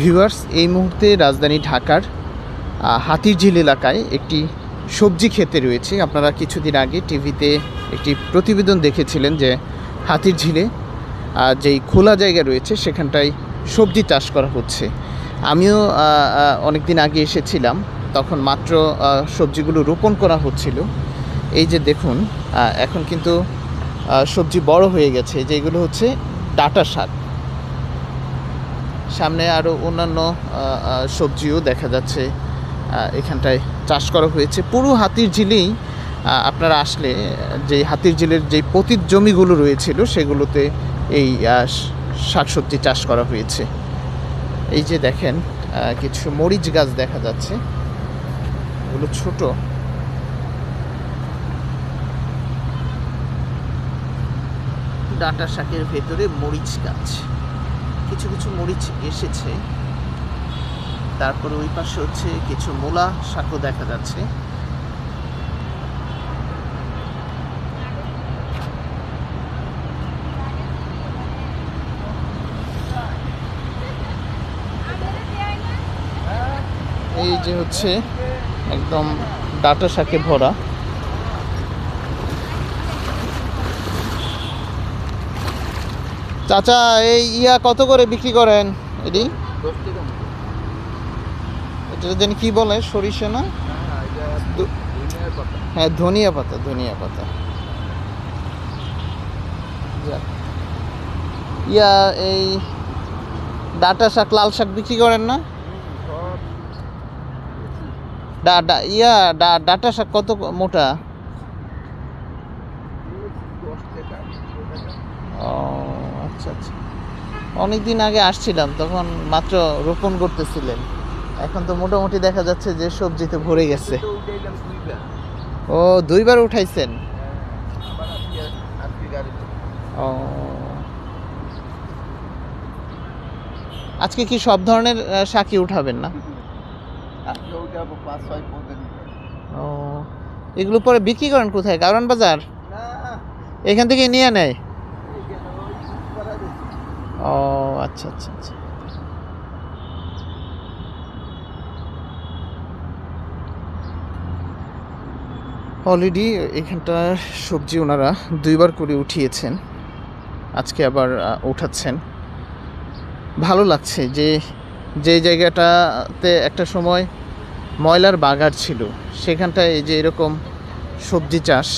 Viewers এই মুহূর্তে রাজধানী ঢাকার হাতিরঝিল এলাকায় একটি সবজি খেতে রয়েছে। আপনারা কিছুদিন আগে টিভিতে একটি প্রতিবেদন দেখেছিলেন যে হাতিরঝিলে যেই খোলা জায়গা রয়েছে, সেখানটায় সবজি চাষ করা হচ্ছে। আমিও অনেক দিন আগে এসেছিলাম, তখন মাত্র সবজিগুলো রোপণ করা হচ্ছিল। এই যে দেখুন এখন কিন্তু সবজি বড় হয়ে গেছে। যেগুলো হচ্ছে ডাটা শাক সামনে আরও অন্যান্য সবজিও দেখা যাচ্ছে এখানটায় চাষ করা হয়েছে। পুরো হাতির ঝিলেই আপনারা আসলে যে হাতির ঝিলের যে পতিত জমিগুলো রয়েছিল, সেগুলোতে এই শাকসবজি চাষ করা হয়েছে। এই যে দেখেন কিছু মরিচ গাছ দেখা যাচ্ছে। এগুলো ছোট। ডাটা শাকের ভেতরে মরিচ গাছ। কিছু কিছু মরিচ এসেছে। তারপরে ওই পাশে হচ্ছে কিছু মূলা শাকও দেখা যাচ্ছে। এই যে হচ্ছে একদম ডাটা শাকে ভরা। চাচা এই ইয়া কত করে বিক্রি করেন? এটি? এটা জানি কি বলে? সরিষা না? হ্যাঁ ধনিয়া পাতা ধনিয়া পাতা। ইয়া এই ডাটা শাক লাল শাক বিক্রি করেন না? ডা ইয়া ডা ডাটা শাক কত মোটা? ও আচ্ছা আচ্ছা। অনেক দিন আগে আসছিলাম তখন মাত্র রোপণ করতেছিলেন। এখন তো মোটামুটি দেখা যাচ্ছে যে সবজিতে ভরে গেছে। ও দুইবার উঠাইছেন? ও। আজকে কি সব ধরনের শাকই উঠাবেন না? ও এগুলো পরে বিক্রি করেন কোথায়? কারণ বাজার? এখান থেকে নিয়ে নেয়? ও আচ্ছা আচ্ছা আচ্ছা। অলরেডি এখানটার সবজি ওনারা দুইবার করে উঠিয়েছেন। আজকে আবার উঠাচ্ছেন ভালো লাগছে যে যে জায়গাটাতে একটা সময় ময়লার বাগার ছিল, সেখানটায় যে এরকম সবজি চাষ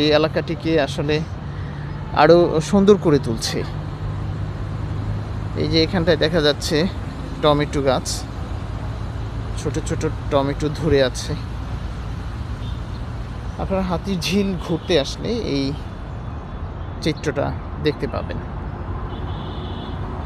এই এলাকাটিকে আসলে আরও সুন্দর করে তুলছে। এই যে এখানটায় দেখা যাচ্ছে টমেটো গাছ। ছোট ছোট টমেটো ধরে আছে। আপনারা হাতির ঝিল ঘুরতে আসলে এই চিত্রটা দেখতে পাবেন।